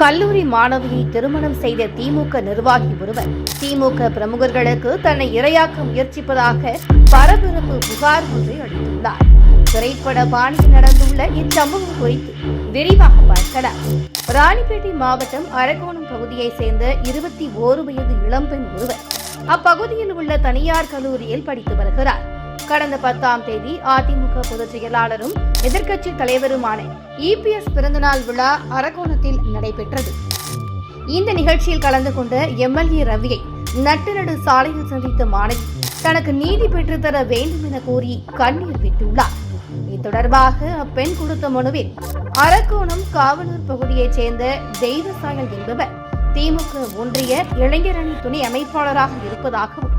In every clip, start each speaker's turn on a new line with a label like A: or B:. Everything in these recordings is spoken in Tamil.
A: கல்லூரி மாணவியை திருமணம் செய்த திமுக நிர்வாகி ஒருவர் திமுக பிரமுகர்களுக்கு தன்னை இரையாக்க முயற்சிப்பதாக பரபரப்பு புகார் ஒன்றை அளித்துள்ளார். திரைப்பட பாணியில் நடந்துள்ள இச்சம்பவம் குறித்து விரிவாக பார்க்கலாம். ராணிப்பேட்டை மாவட்டம் அரக்கோணம் பகுதியைச் சேர்ந்த இருபத்தி ஓரு வயது இளம்பெண் ஒருவர் அப்பகுதியில் உள்ள தனியார் கல்லூரியில் படித்து வருகிறார். கடந்த பத்தாம் தேதி அதிமுக பொதுச் செயலாளரும் எதிர்க்கட்சி தலைவருமான இபிஎஸ் பிறந்தநாள் விழா அரக்கோணத்தில் நடைபெற்றது. இந்த நிகழ்ச்சியில் கலந்து கொண்ட எம்எல்ஏ ரவியை நட்டுநடு சாலையில் சந்தித்த மாணவி தனக்கு நீதி பெற்றுத்தர வேண்டும் என கூறி கண்ணீர் விட்டுள்ளார். இது தொடர்பாக அப்பெண் கொடுத்த மனுவில் அரக்கோணம் காவலூர் பகுதியைச் சேர்ந்த தெய்வசாயல் என்பவர் திமுக ஒன்றிய இளைஞரணி துணை அமைப்பாளராக இருப்பதாகவும்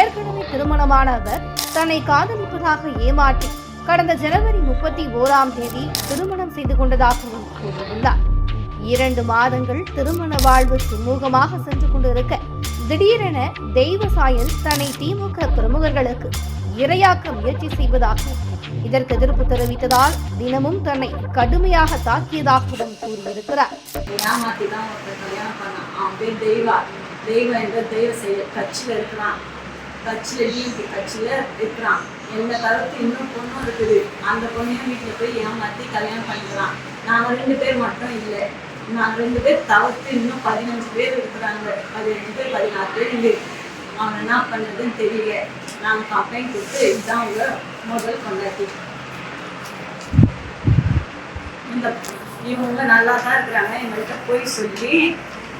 A: ஏற்கனவே திருமணமான அவர் தன்னை காதலிப்பதாக ஏமாற்றி கடந்த ஜனவரி முப்பத்தி ஓராம் தேதி திருமணம் செய்து கொண்டதாகவும் கூறியுள்ளார். இரண்டு மாதங்கள் திருமண வாழ்வு சுமூகமாக சென்று கொண்டிருக்க திடீரென தெய்வ சாயல் தன்னை திமுக பிரமுகர்களுக்கு இரையாக்க முயற்சி செய்வதாகவும் இதற்கு எதிர்ப்பு தெரிவித்ததால் தினமும் தன்னை கடுமையாக தாக்கியதாகவும் கூறியிருக்கிறார்.
B: ஏமாத்தி தான் கல்யாணம் தெய்வம் என்ற தெய்வ செயல். கட்சியில் இருக்கிறான் கட்சியில் டிஎம்பி கட்சியில் இருக்கிறான். என்னை தவிர்த்து இன்னும் பொண்ணும் இருக்குது. அந்த பொண்ணையும் வீட்டில் போய் ஏமாற்றி கல்யாணம் பண்ணிக்கலாம். நாங்கள் ரெண்டு பேர் மட்டும் இல்லை. நாங்கள் ரெண்டு பேர் தவிர்த்து இன்னும் பதினஞ்சு பேர் இருக்கிறாங்க. பதினஞ்சு பேர் பதினாறு பேர் இங்கே அவன் என்ன பண்ணதுன்னு தெரியல. நாங்கள் கம்ப்ளைண்ட் கொடுத்து இதுதான் அவங்க முதல் கொண்டாட்டி இந்த இவங்க நல்லா தான் இருக்கிறாங்க. எங்கள்கிட்ட போய் சொல்லி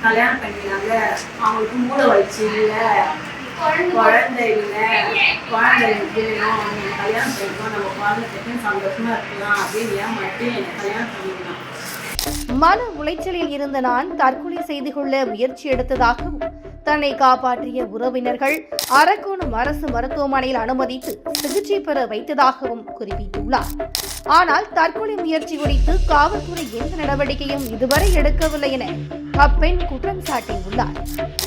B: கல்யாணம் பண்ணிக்கிறாங்க. அவங்களுக்கு மூளை வளர்ச்சி இல்லை. வேணும் அவங்க கல்யாணம் பண்ணிக்கணும் நம்ம குழந்தை சந்தோஷமா இருக்கலாம். அப்படின்னு கல்யாணம் பண்ணிக்கலாம்
A: மன உளைச்சலில் இருந்த நான் தற்கொலை செய்து கொள்ள முயற்சி எடுத்ததாகவும் தன்னை காப்பாற்றிய உறவினர்கள் அரக்கோணம் அரசு மருத்துவமனையில் அனுமதித்து சிகிச்சை பெற வைத்ததாகவும் குறிப்பிட்டுள்ளார். ஆனால் தற்கொலை முயற்சி குறித்து காவல்துறை எந்த நடவடிக்கையும் இதுவரை எடுக்கவில்லை என அப்பெண் குற்றம் சாட்டியுள்ளார்.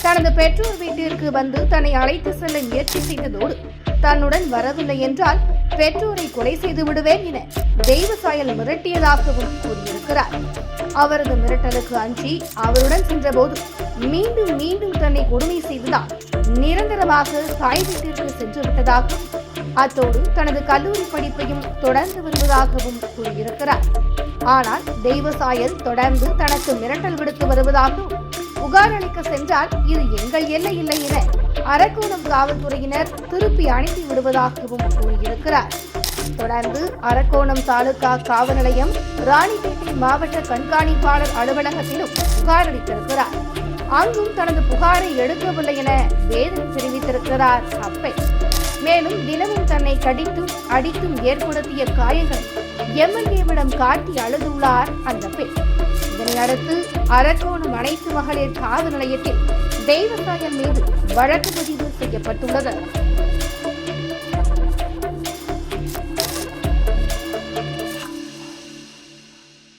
A: தனது பெற்றோர் வீட்டிற்கு வந்து தன்னை அழைத்து செல்ல முயற்சி செய்ததோடு தன்னுடன் வரவில்லை என்றால் பெற்றோரை கொலை செய்து விடுவேன் என தெய்வ சாயல் மிரட்டியதாகவும் கூறியிருக்கிறார். அவரது மிரட்டலுக்கு அஞ்சி அவருடன் சென்றபோது மீண்டும் மீண்டும் தன்னை கொடுமை செய்ததால் நிரந்தரமாக தாய் வீட்டிற்கு சென்று விட்டதாகவும் அத்தோடு தனது கல்லூரி படிப்பையும் தொடர்ந்து வருவதாகவும் கூறியிருக்கிறார். ஆனால் தெய்வ சாயல் தொடர்ந்து தனக்கு மிரட்டல் விடுத்து வருவதாகவும் புகார் அளிக்க சென்றால் இது எங்கள் எல்லை இல்லை என அரக்கோணம் காவல்துறையினர் திருப்பி அனுப்பி விடுவதாகவும் கூறியிருக்கிறார். தொடர்ந்து அரக்கோணம் தாலுகா காவல் நிலையம் ராணிப்பேட்டை மாவட்ட கண்காணிப்பாளர் அலுவலகத்திலும் புகாரளித்திருக்கிறார் அங்கும் தனது புகாரை எடுக்கவில்லை என வேதனை தெரிவித்திருக்கிறார் அப்பை. மேலும் தினமும் தன்னை கடித்தும் அடித்தும் ஏற்படுத்திய காயங்கள் எம்எல்ஏவிடம் காட்டி அழுதுள்ளார் அந்த பெண். இதனையடுத்து அரக்கோணம் அனைத்து மகளிர் காவல் நிலையத்தில் தெய்வசாயல் மீது வழக்கு பதிவு செய்யப்பட்டுள்ளது.